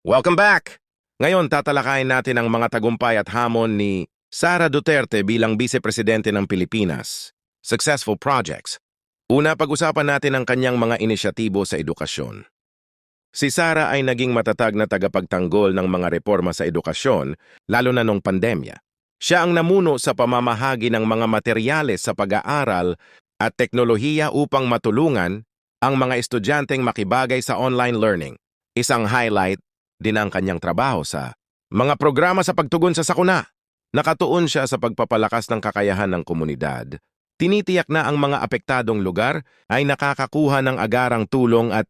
Welcome back! Ngayon tatalakayin natin ang mga tagumpay at hamon ni Sara Duterte bilang Vice Presidente ng Pilipinas. Successful projects. Una, pag-usapan natin ang kanyang mga inisyatibo sa edukasyon. Si Sara ay naging matatag na tagapagtanggol ng mga reforma sa edukasyon, lalo na nung pandemya. Siya ang namuno sa pamamahagi ng mga materyales sa pag-aaral at teknolohiya upang matulungan ang mga estudyanteng makibagay sa online learning. Isang highlight din ang kanyang trabaho sa mga programa sa pagtugon sa sakuna. Nakatuon siya sa pagpapalakas ng kakayahan ng komunidad. Tinitiyak na ang mga apektadong lugar ay nakakakuha ng agarang tulong at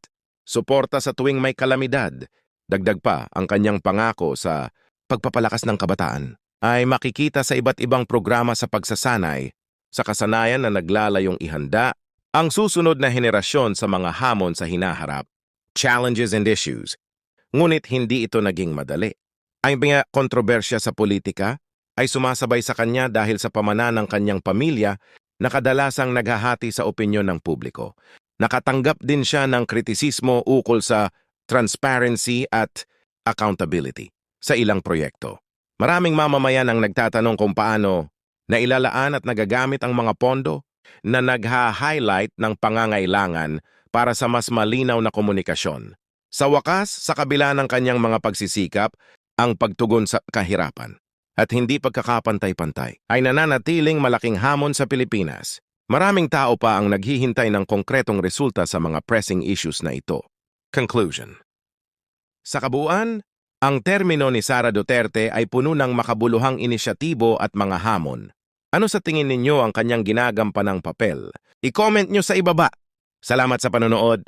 suporta sa tuwing may kalamidad. Dagdag pa ang kanyang pangako sa pagpapalakas ng kabataan ay makikita sa iba't ibang programa sa pagsasanay sa kasanayan na naglalayong ihanda ang susunod na henerasyon sa mga hamon sa hinaharap, challenges and issues. Ngunit hindi ito naging madali. Ang mga kontrobersya sa politika ay sumasabay sa kanya dahil sa pamana ng kanyang pamilya na kadalasang naghahati sa opinyon ng publiko. Nakatanggap din siya ng kritisismo ukol sa transparency at accountability sa ilang proyekto. Maraming mamamayan ang nagtatanong kung paano nailalaan at nagagamit ang mga pondo na nagha-highlight ng pangangailangan para sa mas malinaw na komunikasyon. Sa wakas, sa kabila ng kanyang mga pagsisikap, ang pagtugon sa kahirapan at hindi pagkakapantay-pantay ay nananatiling malaking hamon sa Pilipinas. Maraming tao pa ang naghihintay ng konkretong resulta sa mga pressing issues na ito. Conclusion Sa kabuuan, ang termino ni Sara Duterte ay puno ng makabuluhang inisyatibo at mga hamon. Ano sa tingin ninyo ang kanyang ginagampanang papel? I-comment nyo sa ibaba. Salamat sa panonood.